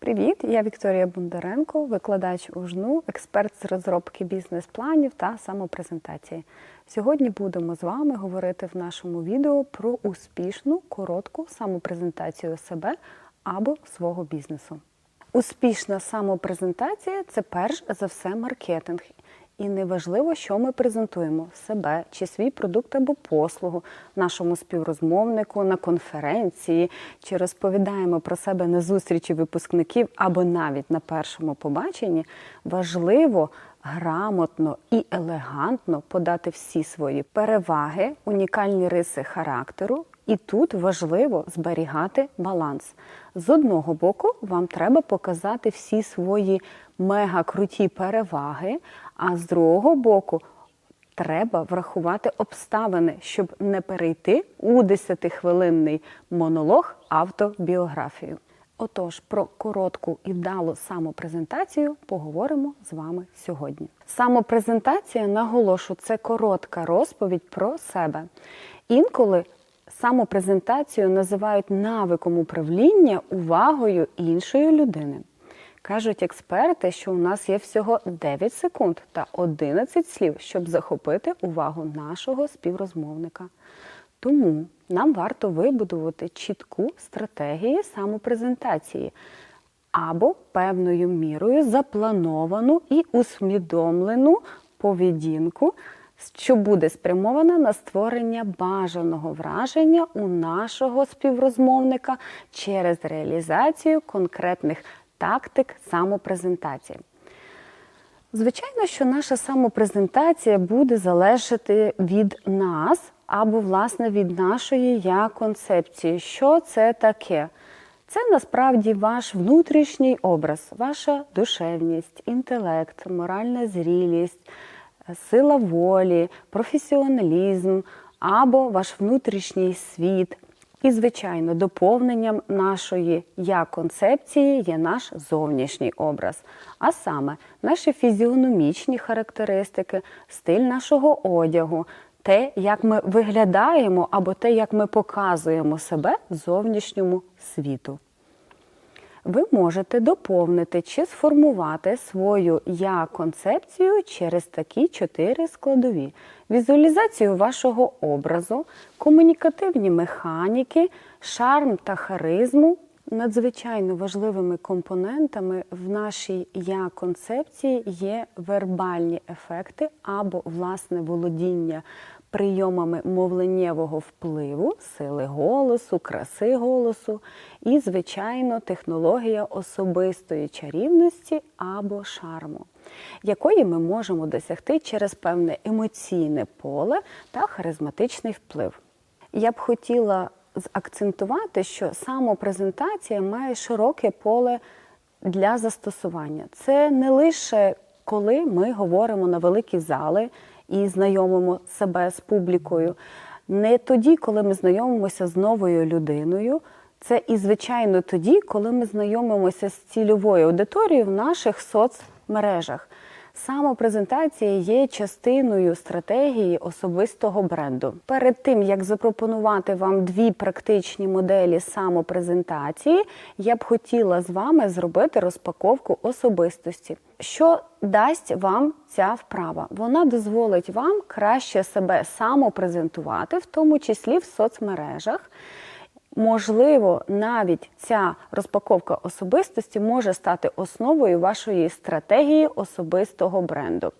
Привіт, я Вікторія Бондаренко, викладач УЖНУ, експерт з розробки бізнес-планів та самопрезентації. Сьогодні будемо з вами говорити в нашому відео про успішну коротку самопрезентацію себе або свого бізнесу. Успішна самопрезентація це перш за все маркетинг. І неважливо, що ми презентуємо себе чи свій продукт або послугу нашому співрозмовнику на конференції, чи розповідаємо про себе на зустрічі випускників або навіть на першому побаченні. Важливо грамотно і елегантно подати всі свої переваги, унікальні риси характеру. І тут важливо зберігати баланс. З одного боку, вам треба показати всі свої мега круті переваги, а з другого боку, треба врахувати обставини, щоб не перейти у 10-хвилинний монолог автобіографію. Отож, про коротку і вдалу самопрезентацію поговоримо з вами сьогодні. Самопрезентація, наголошу, це коротка розповідь про себе. Інколи самопрезентацію називають навиком управління увагою іншої людини. Кажуть експерти, що у нас є всього 9 секунд та 11 слів, щоб захопити увагу нашого співрозмовника. Тому нам варто вибудувати чітку стратегію самопрезентації або певною мірою заплановану і усвідомлену поведінку, що буде спрямована на створення бажаного враження у нашого співрозмовника через реалізацію конкретних тактик самопрезентації. Звичайно, що наша самопрезентація буде залежати від нас або, власне, від нашої я концепції. Що це таке? Це насправді ваш внутрішній образ, ваша душевність, інтелект, моральна зрілість, сила волі, професіоналізм або ваш внутрішній світ. І, звичайно, доповненням нашої я-концепції є наш зовнішній образ, а саме наші фізіономічні характеристики, стиль нашого одягу, те, як ми виглядаємо, або те, як ми показуємо себе зовнішньому світу. Ви можете доповнити чи сформувати свою я-концепцію через такі чотири складові: візуалізацію вашого образу, комунікативні механіки, шарм та харизму. Надзвичайно важливими компонентами в нашій я-концепції є вербальні ефекти або власне володіння прийомами мовленнєвого впливу, сили голосу, краси голосу і, звичайно, технологія особистої чарівності або шарму, якої ми можемо досягти через певне емоційне поле та харизматичний вплив. Я б хотіла акцентувати, що самопрезентація має широке поле для застосування. Це не лише коли ми говоримо на великі зали і знайомимо себе з публікою, не тоді, коли ми знайомимося з новою людиною. Це і, звичайно, тоді, коли ми знайомимося з цільовою аудиторією в наших соцмережах. Самопрезентація є частиною стратегії особистого бренду. Перед тим як запропонувати вам дві практичні моделі самопрезентації, я б хотіла з вами зробити розпаковку особистості. Що дасть вам ця вправа? Вона дозволить вам краще себе самопрезентувати, в тому числі в соцмережах. Можливо, навіть ця розпаковка особистості може стати основою вашої стратегії особистого бренду.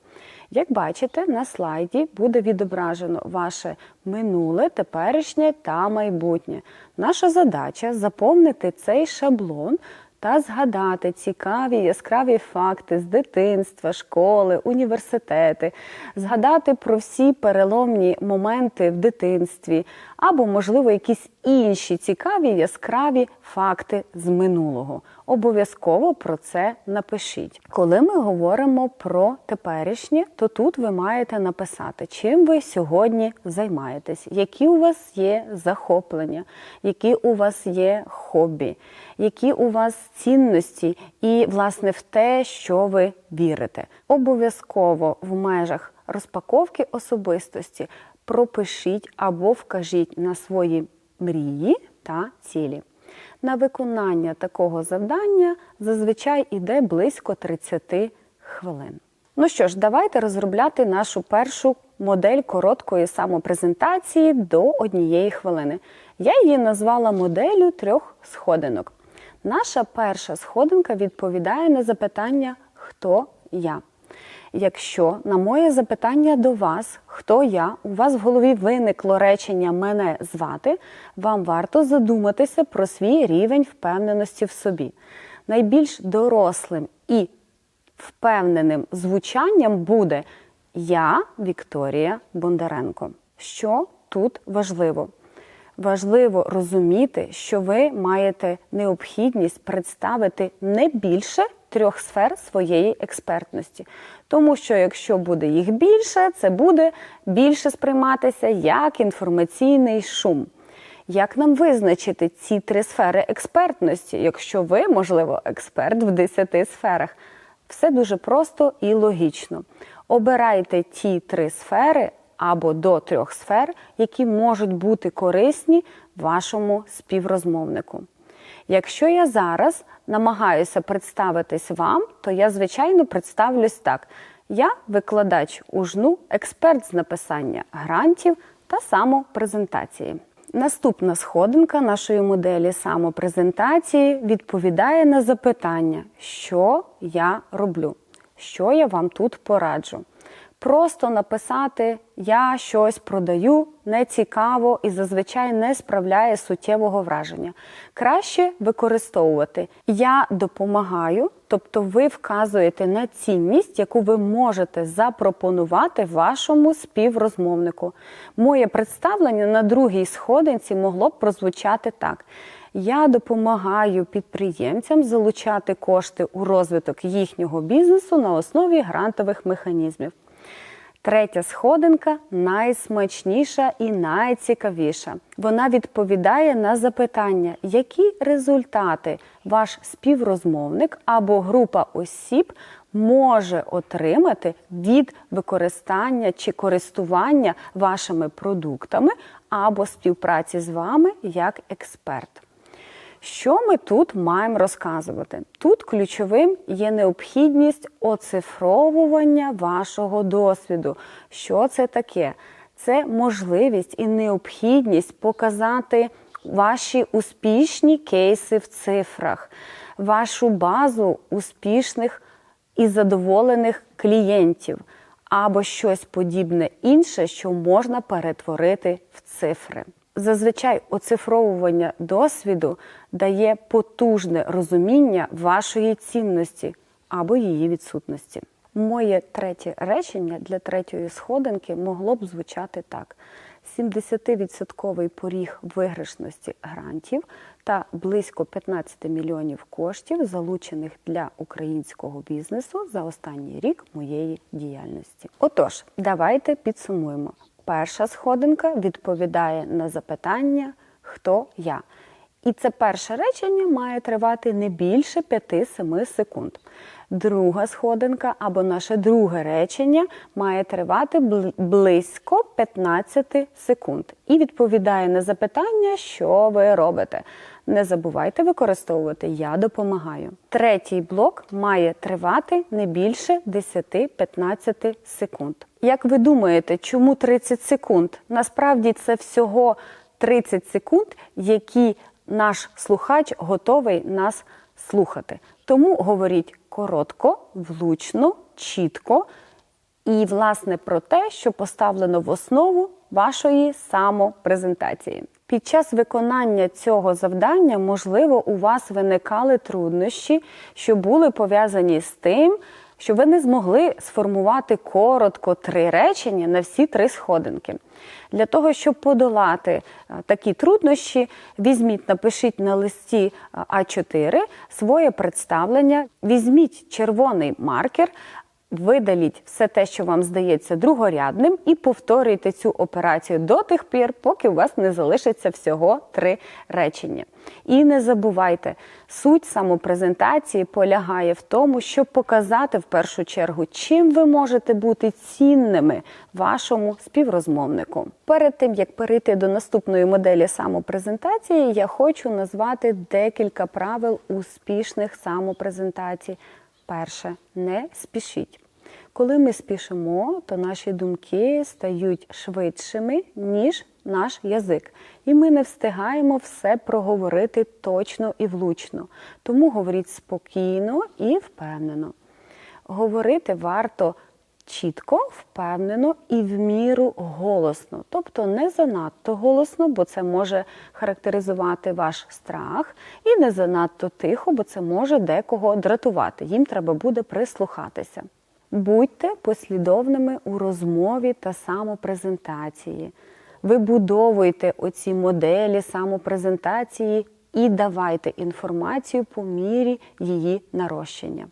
Як бачите, на слайді буде відображено ваше минуле, теперішнє та майбутнє. Наша задача заповнити цей шаблон. Та згадати цікаві яскраві факти з дитинства, школи, університети, згадати про всі переломні моменти в дитинстві, або, можливо, якісь інші цікаві яскраві факти з минулого. Обов'язково про це напишіть. Коли ми говоримо про теперішнє, то тут ви маєте написати, чим ви сьогодні займаєтесь, які у вас є захоплення, які у вас є хобі, які у вас цінності, і, власне, в те, що ви вірите. Обов'язково в межах розпаковки особистості пропишіть або вкажіть на свої мрії та цілі. На виконання такого завдання зазвичай іде близько 30 хвилин. Ну що ж, давайте розробляти нашу першу модель короткої самопрезентації до однієї хвилини. Я її назвала моделлю трьох сходинок. Наша перша сходинка відповідає на запитання Хто я? Якщо на моє запитання до вас, хто я, у вас в голові виникло речення мене звати, вам варто задуматися про свій рівень впевненості в собі. Найбільш дорослим і впевненим звучанням буде Я Вікторія Бондаренко. Що тут важливо? Важливо розуміти, що ви маєте необхідність представити не більше трьох сфер своєї експертності. Тому що якщо буде їх більше, це буде більше сприйматися як інформаційний шум. Як нам визначити ці три сфери експертності, якщо ви, можливо, експерт в 10 сферах? Все дуже просто і логічно. Обирайте ті три сфери або до трьох сфер, які можуть бути корисні вашому співрозмовнику. Якщо я зараз намагаюся представитись вам, то я, звичайно, представлюсь так: я викладач УЖНУ, експерт з написання грантів та самопрезентації. Наступна сходинка нашої моделі самопрезентації відповідає на запитання, що я роблю, що я вам тут пораджу. Просто написати Я щось продаю не цікаво і зазвичай не справляє суттєвого враження. Краще використовувати Я допомагаю, тобто ви вказуєте на цінність, яку ви можете запропонувати вашому співрозмовнику. Моє представлення на другій сходинці могло б прозвучати так. Я допомагаю підприємцям залучати кошти у розвиток їхнього бізнесу на основі грантових механізмів. Третя сходинка найсмачніша і найцікавіша. Вона відповідає на запитання, які результати ваш співрозмовник або група осіб може отримати від використання чи користування вашими продуктами або співпраці з вами як експерт. Що ми тут маємо розказувати? Тут ключовим є необхідність оцифровування вашого досвіду. Що це таке? Це можливість і необхідність показати ваші успішні кейси в цифрах, вашу базу успішних і задоволених клієнтів, або щось подібне інше, що можна перетворити в цифри. Зазвичай оцифровування досвіду дає потужне розуміння вашої цінності або її відсутності. Моє третє речення для третьої сходинки могло б звучати так: 70% поріг виграшності грантів та близько 15 мільйонів коштів, залучених для українського бізнесу за останній рік моєї діяльності. Отож, давайте підсумуємо. Перша сходинка відповідає на запитання, хто я. І це перше речення має тривати не більше 5-7 секунд. Друга сходинка або наше друге речення має тривати близько 15 секунд і відповідає на запитання, що ви робите. Не забувайте використовувати Я допомагаю. Третій блок має тривати не більше 10-15 секунд. Як ви думаєте, чому 30 секунд? Насправді це всього 30 секунд, які наш слухач готовий нас слухати. Тому говоріть коротко, влучно, чітко і, власне, про те, що поставлено в основу вашої самопрезентації. Під час виконання цього завдання, можливо, у вас виникали труднощі, що були пов'язані з тим, що ви не змогли сформувати коротко три речення на всі три сходинки. Для того, щоб подолати е, такі труднощі, візьміть, напишіть на листі е, А4 своє представлення, візьміть червоний маркер Видаліть все те, що вам здається другорядним, і повторюйте цю операцію до тих пір, поки у вас не залишиться всього три речення. І не забувайте, суть самопрезентації полягає в тому, щоб показати в першу чергу, чим ви можете бути цінними вашому співрозмовнику. Перед тим як перейти до наступної моделі самопрезентації, я хочу назвати декілька правил успішних самопрезентацій. Перше, не спішіть. Коли ми спішимо, то наші думки стають швидшими, ніж наш язик. І ми не встигаємо все проговорити точно і влучно. Тому говоріть спокійно і впевнено. Говорити варто чітко, впевнено і в міру голосно. Тобто не занадто голосно, бо це може характеризувати ваш страх, і не занадто тихо, бо це може декого дратувати. Їм треба буде прислухатися. Будьте послідовними у розмові та самопрезентації. Вибудовуйте оці моделі самопрезентації і давайте інформацію по мірі її нарощення.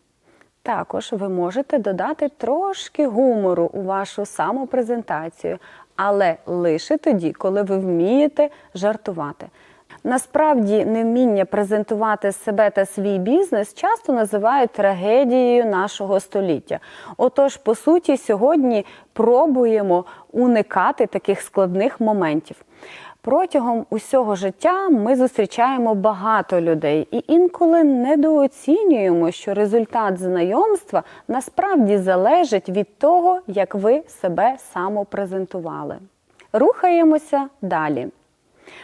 Також ви можете додати трошки гумору у вашу самопрезентацію, але лише тоді, коли ви вмієте жартувати. Насправді, невміння презентувати себе та свій бізнес часто називають трагедією нашого століття. Отож, по суті, сьогодні пробуємо уникати таких складних моментів. Протягом усього життя ми зустрічаємо багато людей і інколи недооцінюємо, що результат знайомства насправді залежить від того, як ви себе самопрезентували. Рухаємося далі.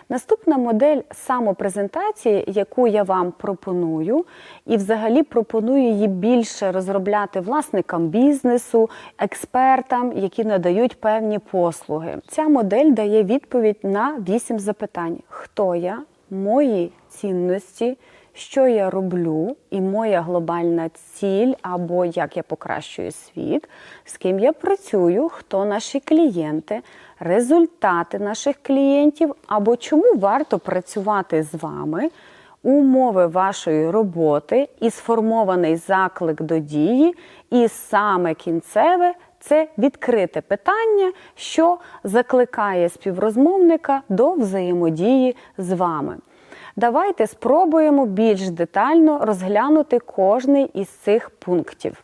Наступна модель самопрезентації, яку я вам пропоную, і взагалі пропоную її більше розробляти власникам бізнесу, експертам, які надають певні послуги. Ця модель дає відповідь на вісім запитань: хто я, мої цінності. Що я роблю, і моя глобальна ціль, або як я покращую світ, з ким я працюю, хто наші клієнти, результати наших клієнтів, або чому варто працювати з вами, умови вашої роботи і сформований заклик до дії, і саме кінцеве це відкрите питання, що закликає співрозмовника до взаємодії з вами. Давайте спробуємо більш детально розглянути кожний із цих пунктів.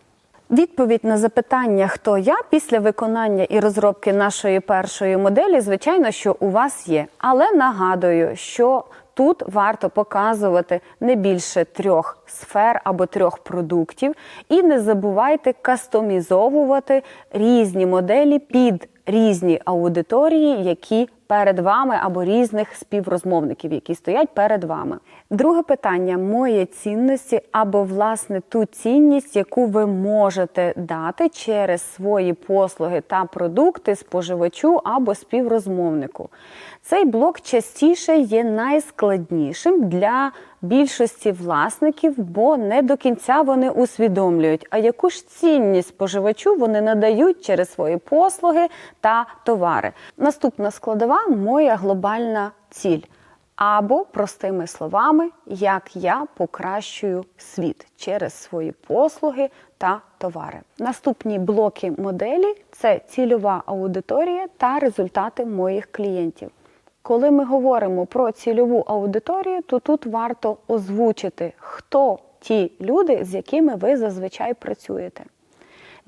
Відповідь на запитання, хто я після виконання і розробки нашої першої моделі, звичайно, що у вас є. Але нагадую, що тут варто показувати не більше трьох сфер або трьох продуктів, і не забувайте кастомізовувати різні моделі під різні аудиторії, які перед вами або різних співрозмовників, які стоять перед вами. Друге питання моє цінності або власне ту цінність, яку ви можете дати через свої послуги та продукти споживачу або співрозмовнику. Цей блок частіше є найскладнішим для більшості власників, бо не до кінця вони усвідомлюють, а яку ж цінність споживачу вони надають через свої послуги та товари. Наступна складова моя глобальна ціль. Або, простими словами, як я покращую світ через свої послуги та товари. Наступні блоки моделі це цільова аудиторія та результати моїх клієнтів. Коли ми говоримо про цільову аудиторію, то тут варто озвучити, хто ті люди, з якими ви зазвичай працюєте.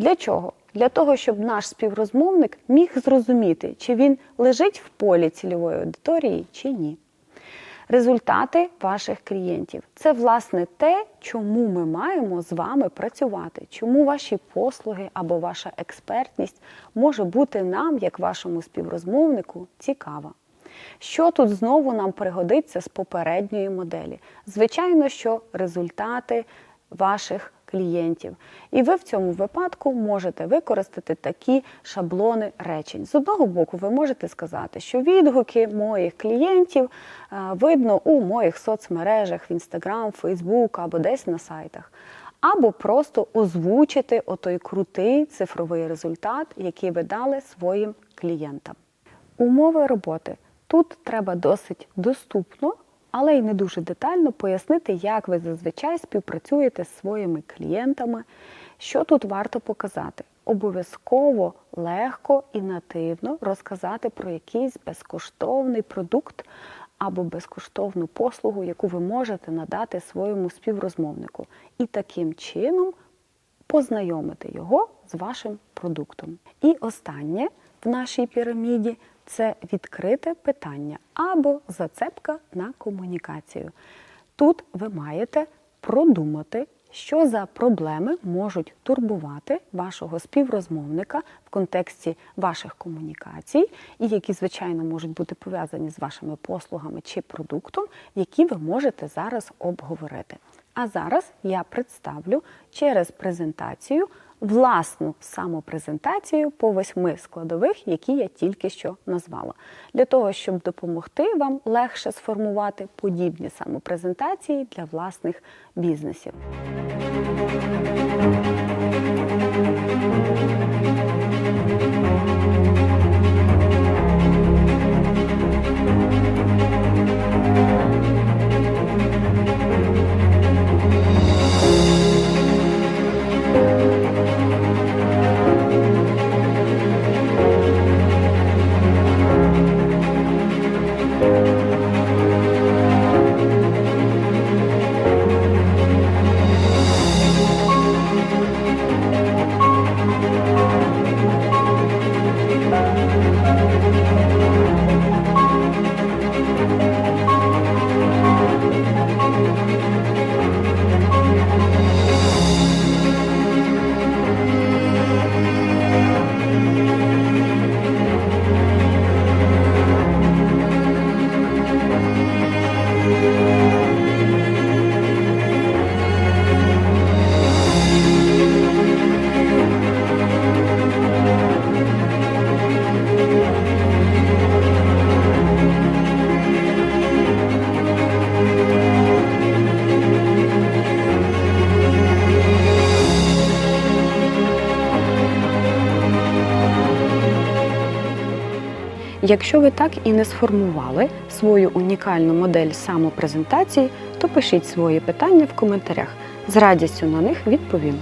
Для чого? Для того, щоб наш співрозмовник міг зрозуміти, чи він лежить в полі цільової аудиторії, чи ні. Результати ваших клієнтів це власне те, чому ми маємо з вами працювати, чому ваші послуги або ваша експертність може бути нам, як вашому співрозмовнику, цікава. Що тут знову нам пригодиться з попередньої моделі? Звичайно, що результати ваших клієнтів. І ви в цьому випадку можете використати такі шаблони речень. З одного боку, ви можете сказати, що відгуки моїх клієнтів е, видно у моїх соцмережах, в Instagram, Facebook або десь на сайтах. Або просто озвучити отой крутий цифровий результат, який ви дали своїм клієнтам. Умови роботи. Тут треба досить доступно але й не дуже детально пояснити, як ви зазвичай співпрацюєте з своїми клієнтами. Що тут варто показати? Обов'язково легко і нативно розказати про якийсь безкоштовний продукт або безкоштовну послугу, яку ви можете надати своєму співрозмовнику. І таким чином познайомити його з вашим продуктом. І останнє в нашій піраміді це відкрите питання або зацепка на комунікацію. Тут ви маєте продумати, що за проблеми можуть турбувати вашого співрозмовника в контексті ваших комунікацій, і які, звичайно, можуть бути пов'язані з вашими послугами чи продуктом, які ви можете зараз обговорити. А зараз я представлю через презентацію власну самопрезентацію по восьми складових, які я тільки що назвала, для того, щоб допомогти вам легше сформувати подібні самопрезентації для власних бізнесів. Якщо ви так і не сформували свою унікальну модель самопрезентації, то пишіть свої питання в коментарях. З радістю на них відповім.